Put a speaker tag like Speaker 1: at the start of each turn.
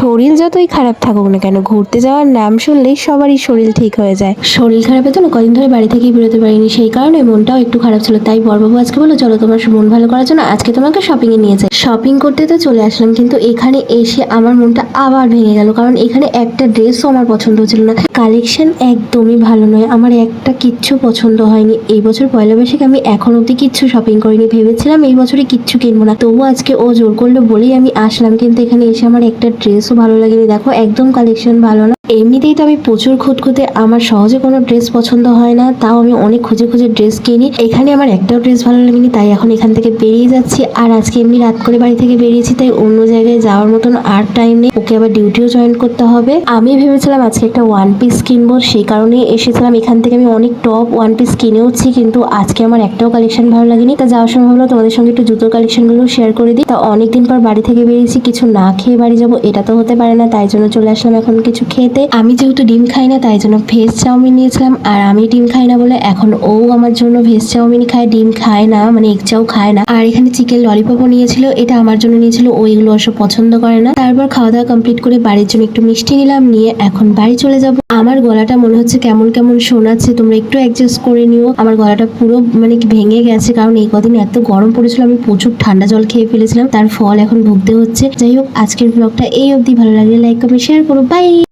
Speaker 1: শরীর যতই খারাপ থাকুক না কেন, ঘুরতে যাওয়ার নাম শুনলেই সবারই শরীর ঠিক হয়ে যায়। শরীর খারাপ খারাপের জন্য কদিন ধরে বাড়ি থেকেই বেরোতে পারিনি, সেই কারণে মনটাও একটু খারাপ ছিল। তাই বরবাবু আজকে বলো চলো তোমার মন ভালো করার জন্য আজকে তোমাকে শপিং এ নিয়ে যাই। শপিং করতে তো চলে আসলাম, কিন্তু এখানে এসে আমার মনটা আবার ভেঙে গেল, কারণ এখানে একটা ড্রেসও আমার পছন্দ হচ্ছিল না। কালেকশন একদমই ভালো নয়, আমার একটা কিচ্ছু পছন্দ হয়নি। এই বছর পয়লা বৈশাখে আমি এখন অব্দি কিচ্ছু শপিং করিনি, ভেবেছিলাম এই বছরে কিচ্ছু কিনবো না। তবু আজকে ও জোর করল বলেই আমি আসলাম, কিন্তু এখানে এসে আমার একটা ভালো লাগেনি দেখো একদম কালেকশন ভালো না। এমনিতেই তো আমি প্রচুর খুঁতখুঁতে, আমার সহজে কোনো ড্রেস পছন্দ হয় না, তাও আমি অনেক খুঁজে খুঁজে ড্রেস কিনি। এখানে আমার একটাও ড্রেস ভালো লাগেনি, তাই এখন এখান থেকে বেরিয়ে যাচ্ছি। আর আজকে এমনি রাত করে বাড়ি থেকে বেরিয়েছি, তাই অন্য জায়গায় যাওয়ার মতন আর টাইম নেই। ওকে আবার ডিউটিও জয়েন করতে হবে। আমি ভেবেছিলাম আজকে একটা ওয়ান পিস কিনবো, সেই কারণেই এসেছিলাম। এখান থেকে আমি অনেক টপ ওয়ান পিস কিনেওছি, কিন্তু আজকে আমার একটাও কালেকশন ভালো লাগেনি। তা যাওয়ার সময় ভাবলাম তোমাদের সঙ্গে একটু জুতোর কালেকশনগুলো শেয়ার করে দিই। তা অনেকদিন পর বাড়ি থেকে বেরিয়েছি, কিছু না খেয়ে বাড়ি যাব, এটা তো হতে পারে না, তাই জন্য চলে আসলাম এখন কিছু খেতে। আমি যেহেতু ডিম খাই না, তাই জন্য ভেজ চাউমিন নিয়েছিলাম। আর আমি ডিম খাই না বলে এখন ও আমার জন্য ভেজ চাউমিন খায়, ডিম খায় না মানে এগ চাও খায় না। আর এখানে চিকেন ললিপপও নিয়েছিল, এটা আমার জন্য নিয়েছিল, ও এগুলো অবশ্য পছন্দ করে না। তারপর খাওয়া দাওয়া কমপ্লিট করে বাড়ির জন্য একটু মিষ্টি নিলাম, নিয়ে এখন বাড়ি চলে যাব। আমার গলাটা মনে হচ্ছে কেমন কেমন শোনাচ্ছে তোমরা একটু অ্যাডজাস্ট করে নিও। আমার গলাটা পুরো মানে ভেঙে গেছে, কারণ এই কদিন এত গরম পড়েছিল, আমি প্রচুর ঠান্ডা জল খেয়ে ফেলেছিলাম, তার ফল এখন ভুগতে হচ্ছে। যাই হোক, আজকের ব্লগটা এই অবধি, ভালো লাগলে লাইক কমেন্ট শেয়ার করো বাই